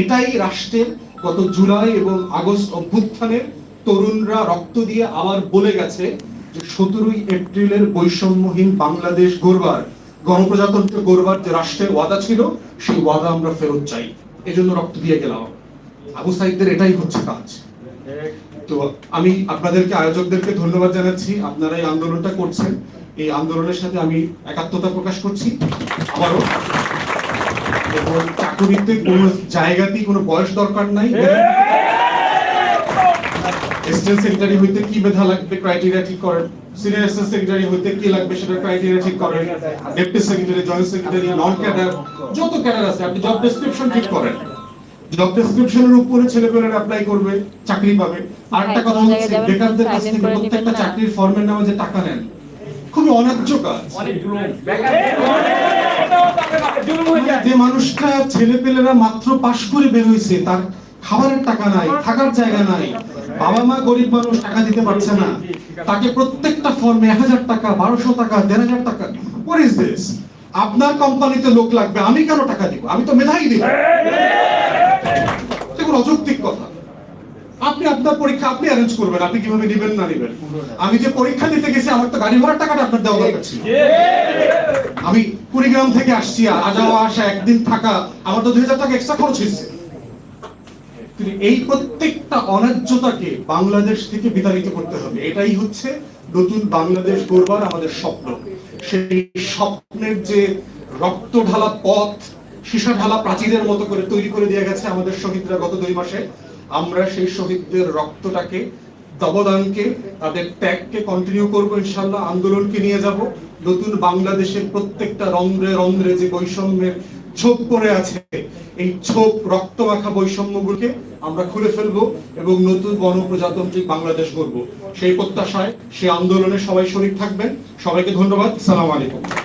এটাই রাষ্ট্রের গত জুলাই এবং আগস্ট অভ্যুত্থানের তরুণরা রক্ত দিয়ে আবার বলে গেছে যে সতেরোই এপ্রিলের বৈষম্যহীন বাংলাদেশ গড়বার, গণপ্রজাতন্ত্র গড়বার যে রাষ্ট্রের ওয়াদা ছিল, সেই ওয়াদা আমরা ফেরত চাই। এজন্য রক্ত দিয়ে গেলাম। আবু সাইদদের এটাই হচ্ছে কাজ। তো আমি আপনাদেরকে, আয়োজকদেরকে ধন্যবাদ জানাচ্ছি। আপনারা এই আন্দোলনটা করছেন। এই আন্দোলনের সাথে আমি একাত্মতা প্রকাশ করছি। আবারও এবং চাকুরিতে কোনো জায়গাতেই কোনো বয়স দরকার নাই। অ্যাসিস্ট্যান্ট সেক্রেটারি হইতে কি মেধা লাগবে ক্রাইটেরিয়া ঠিক করেন সিনিয়র অ্যাসিস্ট্যান্ট সেক্রেটারি হইতে কি লাগবে সেটা ক্রাইটেরিয়া ঠিক করেন deputy secretary joint secretary non cadre যত ক্যাডার আছে আপনি জব ডেসক্রিপশন ঠিক করেন। জব ডেসক্রিপশনের উপরে ছেলেপেলেরা অ্যাপ্লাই করবে চাকরি পাবে। আরেকটা কথা হচ্ছে বেকারদের কাছ থেকে প্রত্যেকটা চাকরির ফর্মের নামে যে টাকা নেন খুবই অন্যায্য কাজ। মানে যে মানুষটা ছেলে পেলেরা মাত্র পাশ করে বের হয়েছে তার খাবারের টাকা নাই থাকার জায়গা নাই বাবা মা গরিব মানুষ টাকা দিতে পারছে না তাকে প্রত্যেকটা ফর্মে এক হাজার টাকা বারোশো টাকা দেড় হাজার টাকা হোয়াট ইজ দিস আপনার কোম্পানিতে লোক লাগবে আমি কেন টাকা দিব আমি তো মেধাই দিব অযোগ্য আপনার পরীক্ষা আপনি অ্যারেঞ্জ করবেন আপনি কীভাবে নেবেন না নেবেন। আমি যে পরীক্ষা দিতে গেছি আমার তো গাড়ি ভাড়ার টাকাটা আপনার দেওয়া দরকার ছিল। আমি কুড়িগ্রাম থেকে আসছি যাওয়া আসা একদিন থাকা আমার তো দুই হাজার টাকা এক্সট্রা খরচ হয়েছে। কিন্তু এই প্রত্যেকটা অন্যায্যতাকে বাংলাদেশ থেকে বিতাড়িত করতে হবে। এটাই হচ্ছে নতুন বাংলাদেশ গড়বার আমাদের স্বপ্ন। সেই স্বপ্নের যে রক্ত ঢালা পথ সীসা ঢালা প্রাচীরের মতো করে তৈরি করে দিয়ে গেছে আমাদের শহীদরা গত দুই মাসে। আমরা সেই শহীদদের রক্তটাকে অবদানকে তাদের ত্যাগকে কন্টিনিউ করব, ইনশাল্লাহ আন্দোলনকে নিয়ে যাব। নতুন বাংলাদেশের প্রত্যেকটা রন্ধ্রে রন্ধ্রে যে বৈষম্যের ছোপ পড়ে আছে, এই ছোপ রক্ত মাখা বৈষম্যগুলোকে আমরা খুলে ফেলব এবং নতুন গণপ্রজাতান্ত্রিক বাংলাদেশ গড়ব। সেই প্রত্যাশায়, সেই আন্দোলনে সবাই শরীর থাকবেন। সবাইকে ধন্যবাদ। সালাম আলাইকুম।